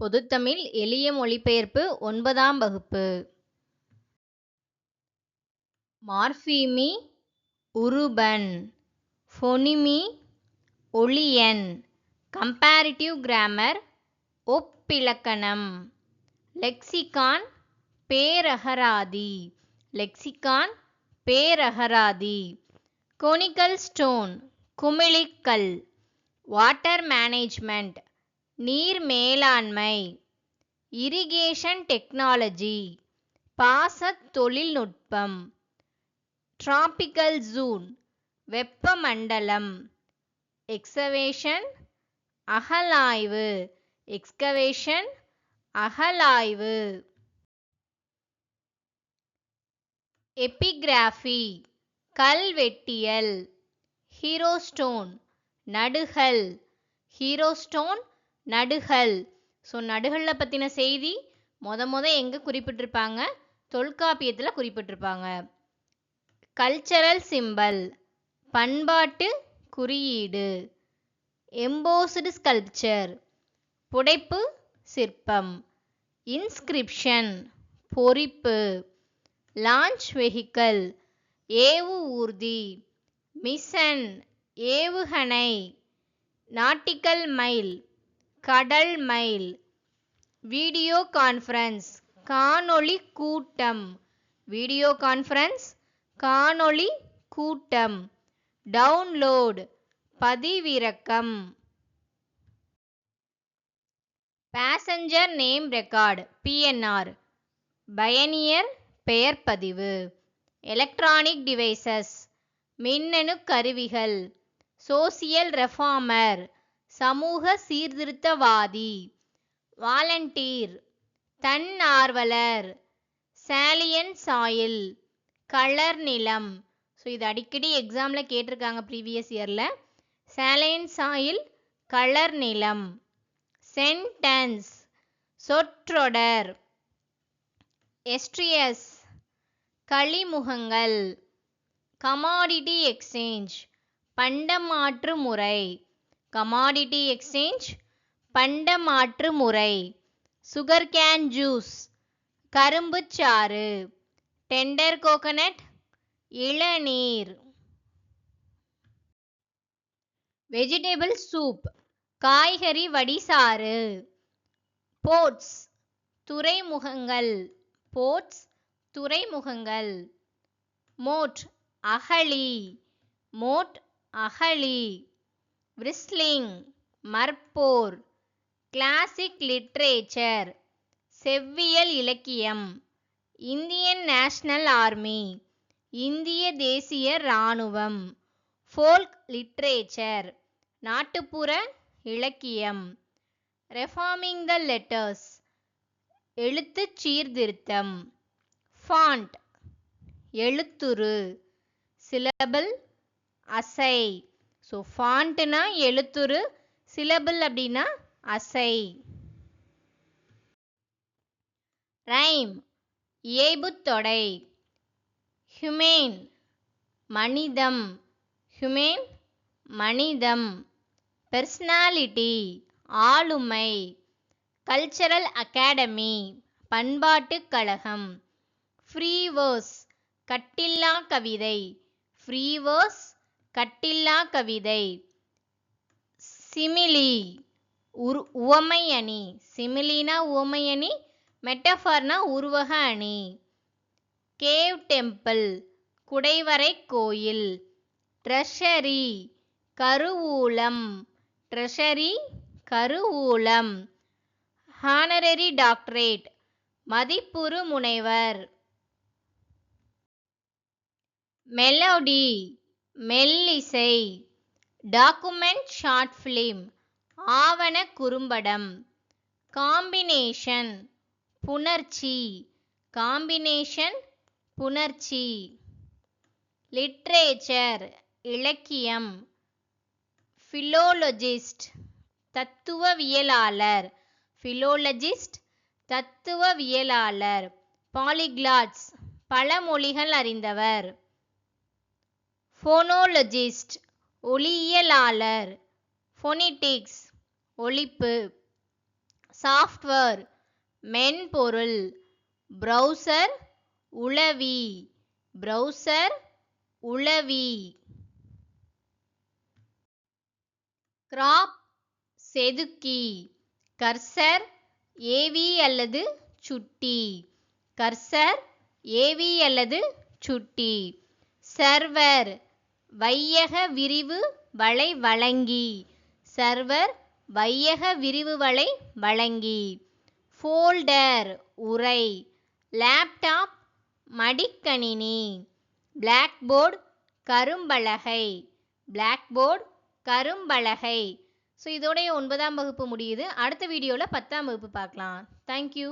பொதுத்தமிழ் எளிய மொழிபெயர்ப்பு ஒன்பதாம் வகுப்பு. மார்ஃபீமி உருபன் ஃபொனிமி ஒளியன் கம்பேரிட்டிவ் கிராமர் ஒப்பிலக்கணம் லெக்சிகான் பேரகராதி லெக்சிகான் பேரகராதி கொனிக்கல் ஸ்டோன் குமிழிக்கல் வாட்டர் மேனேஜ்மெண்ட் நீர் மேலாண்மை இரிகேஷன் டெக்னாலஜி பாசத் தொழில்நுட்பம் டிராபிக்கல் ஜூன் வெப்பமண்டலம் எக்ஸவேஷன் அகலாய்வு எக்ஸ்கவேஷன் அகலாய்வு. எபிகிராஃபி கல்வெட்டியல் ஹீரோஸ்டோன் நடுகல் ஹீரோஸ்டோன் நடுகல் ஸோ நடுகளில் பற்றின செய்தி மொத மொத எங்கே குறிப்பிட்டிருப்பாங்க? தொல்காப்பியத்தில் குறிப்பிட்டிருப்பாங்க. கல்ச்சரல் சிம்பல் பண்பாட்டு குறியீடு. எம்போஸ்டு ஸ்கல்ப்சர் புடைப்பு சிற்பம். இன்ஸ்கிரிப்ஷன் பொறிப்பு. லான்ச் வெஹிக்கல் ஏவு ஊர்தி. மிஷன் ஏவுகணை. நாட்டிக்கல் மைல் கடல் மைல் வீடியோ கான்ஃபரன்ஸ் காணொளி கூட்டம். வீடியோ கான்ஃபரன்ஸ் காணொளி கூட்டம். டவுன்லோட் பதிவிறக்கம். பேசஞ்சர் நேம் ரெக்கார்டு பிஎன்ஆர் பயணியர் பெயர் பதிவு. எலக்ட்ரானிக் டிவைசஸ் மின்னணு கருவிகள். சோசியல் ரெஃபார்மர் சமூக சீர்திருத்தவாதி. வாலண்டீர் தன்னார்வலர் சாலியன் சாயில் கலர் நிலம். ஸோ இது அடிக்கடி எக்ஸாமில் கேட்டிருக்காங்க ப்ரீவியஸ் இயரில் சாலையன் சாயில் கலர் நிலம். சென்டென்ஸ் சொற்றொடர். எஸ்ட்ரியஸ் களிமுகங்கள் கமாடிட்டி எக்ஸ்சேஞ்ச் பண்டமாற்று முறை. கமாடிட்டி எக்ஸ்சேஞ்ச் பண்டமாற்று முறை சுகர் கேன் ஜூஸ் கரும்புச்சாறு டெண்டர் கோகனட் இளநீர். வெஜிடபிள் சூப் காய்கறி வடிசாறு. போர்ட்ஸ் துறைமுகங்கள். போர்ட்ஸ் துறைமுகங்கள். மோட் அகழி. மோட் அகழி. விரிஸ்லிங் மற்போர் கிளாசிக் லிட்ரேச்சர் செவ்வியல் இலக்கியம் இந்தியன் நேஷனல் ஆர்மி இந்திய தேசிய இராணுவம் ஃபோல்க் லிட்ரேச்சர் நாட்டுப்புற இலக்கியம். ரெஃபார்மிங் த லெட்டர்ஸ் எழுத்துச் சீர்திருத்தம். ஃபாண்ட் எழுத்துரு சிலபிள் அசை. ஸோ ஃபாண்ட்டுனா எழுத்துரு சிலபிள் அப்படின்னா அசை. ரைம் இயைபுத்தொடை ஹுமேன் மனிதம். ஹுமேன் மனிதம். பெர்சனாலிட்டி ஆளுமை. கல்ச்சரல் அகாடமி பண்பாட்டுக் கழகம். ஃப்ரீவர்ஸ் கட்டில்லா கவிதை. ஃப்ரீவர்ஸ் கட்டில்லா கவிதை. சிமிலி உரு உவமை அணி சிமிலினா உவமை அணி மெட்டஃபார்னா உருவக அணி. கேவ் டெம்பிள் குடைவரை கோயில். ட்ரெஷரி கருவூலம். ட்ரெஷரி கருவூலம். ஹானரரி டாக்டரேட் மதிப்புறு முனைவர். மெலோடி மெல்லிசை. Document short film. ஆவண குறும்படம். காம்பினேஷன். புணர்ச்சி. காம்பினேஷன் புணர்ச்சி. லிட்ரேச்சர். இலக்கியம். ஃபிலோலஜிஸ்ட். தத்துவவியலாளர். ஃபிலோலஜிஸ்ட் தத்துவவியலாளர். பாலிகிளாட்ஸ். பல மொழிகள் அறிந்தவர். ஃபோனோலஜிஸ்ட் ஒளியியலாளர் ஃபொனிட்டிக்ஸ் ஒலிப்பு சாஃப்ட்வேர் மென்பொருள் ப்ரௌசர் உளவி ப்ரௌசர் உளவி. கிராப் செதுக்கி கர்சர் ஏவி அல்லது சுட்டி. கர்சர் ஏவி அல்லது சுட்டி. சர்வர் வையக விரிவு வலை வழங்கி. சர்வர் வையக விரிவு வலை வழங்கி. ஃபோல்டர் உரை. லேப்டாப் மடிக்கணினி. பிளாக்போர்டு கரும்பலகை. பிளாக்போர்டு கரும்பலகை. ஸோ இதோடைய ஒன்பதாம் வகுப்பு முடியுது. அடுத்த வீடியோவில் பத்தாம் வகுப்பு பார்க்கலாம். தேங்க்யூ